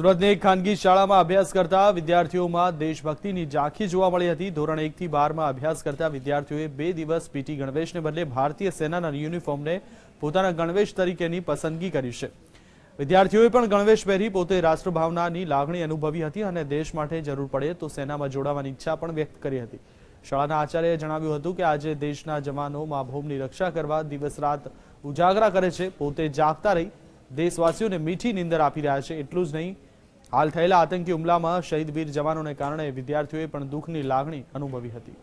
સુરતની એક ખાનગી શાળામાં અભ્યાસ કરતા વિદ્યાર્થીઓમાં દેશભક્તિની ઝાંખી જોવા મળી હતી. ધોરણ એકથી બારમાં અભ્યાસ કરતા વિદ્યાર્થીઓએ બે દિવસ પીટી ગણવેશને બદલે ભારતીય સેનાના યુનિફોર્મને પોતાના ગણવેશ તરીકેની પસંદગી કરી છે. વિદ્યાર્થીઓએ પણ ગણવેશ પહેરી પોતે રાષ્ટ્રભાવનાની લાગણી અનુભવી હતી અને દેશ માટે જરૂર પડે તો સેનામાં જોડાવાની ઈચ્છા પણ વ્યક્ત કરી હતી. શાળાના આચાર્યએ જણાવ્યું હતું કે આજે દેશના જવાનો મા ભૂમની રક્ષા કરવા દિવસ રાત ઉજાગરા કરે છે. પોતે જાગતા રહી દેશવાસીઓને મીઠી નિંદર આપી રહ્યા છે. એટલું જ નહીં હાલ થયેલા આતંકી હુમલામાં શહીદ વીર જવાનોને કારણે વિદ્યાર્થીઓએ પણ દુઃખની લાગણી અનુભવી હતી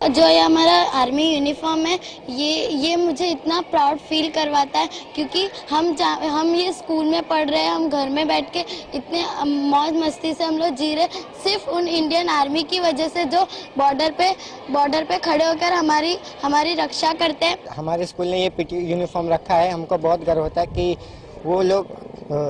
जो ये हमारा आर्मी यूनिफॉर्म है ये ये मुझे इतना प्राउड फील करवाता है क्योंकि हम जा- हम ये स्कूल में पढ़ रहे हैं हम घर में बैठ के इतने मौज मस्ती से हम लोग जी रहे सिर्फ उन इंडियन आर्मी की वजह से जो बॉर्डर पे बॉर्डर पे खड़े होकर हमारी हमारी रक्षा करते हैं हमारे स्कूल ने ये पीटी यूनिफॉर्म रखा है हमको बहुत गर्व होता है कि वो लोग अ,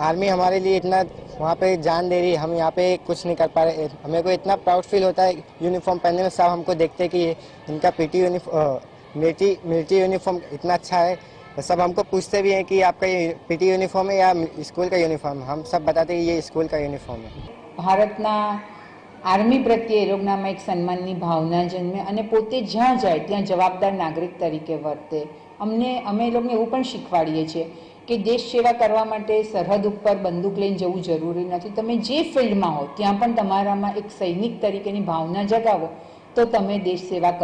आर्मी हमारे लिए इतना वहाँ पे जान दे रही है हम यहाँ पे कुछ नहीं कर पा रहे हमें को इतना प्राउड फील होता है यूनिफॉर्म पहनने में सब हमको देखते हैं कि ये इनका PT uniform military military uniform इतना अच्छा है सब हमको पूछते भी हैं कि आपका ये पीटी यूनिफॉर्म है या स्कूल का यूनिफॉर्म हम सब बताते हैं कि ये स्कूल का यूनिफॉर्म है ભારતના આર્મી પ્રત્યે એ લોકોનામાં એક સન્માનની ભાવના જન્મે અને પોતે જ્યાં જાય ત્યાં જવાબદાર નાગરિક તરીકે વર્તે અમને અમે એ લોકોને એવું પણ શીખવાડીએ છીએ કે દેશ સેવા કરવા માટે સરહદ ઉપર બંદૂક લઈને જવું જરૂરી નથી. તમે જે ફિલ્ડમાં હો, ત્યાં પણ તમારામાં એક સૈનિક તરીકેની ભાવના જગાવો, તો તમે દેશ સેવા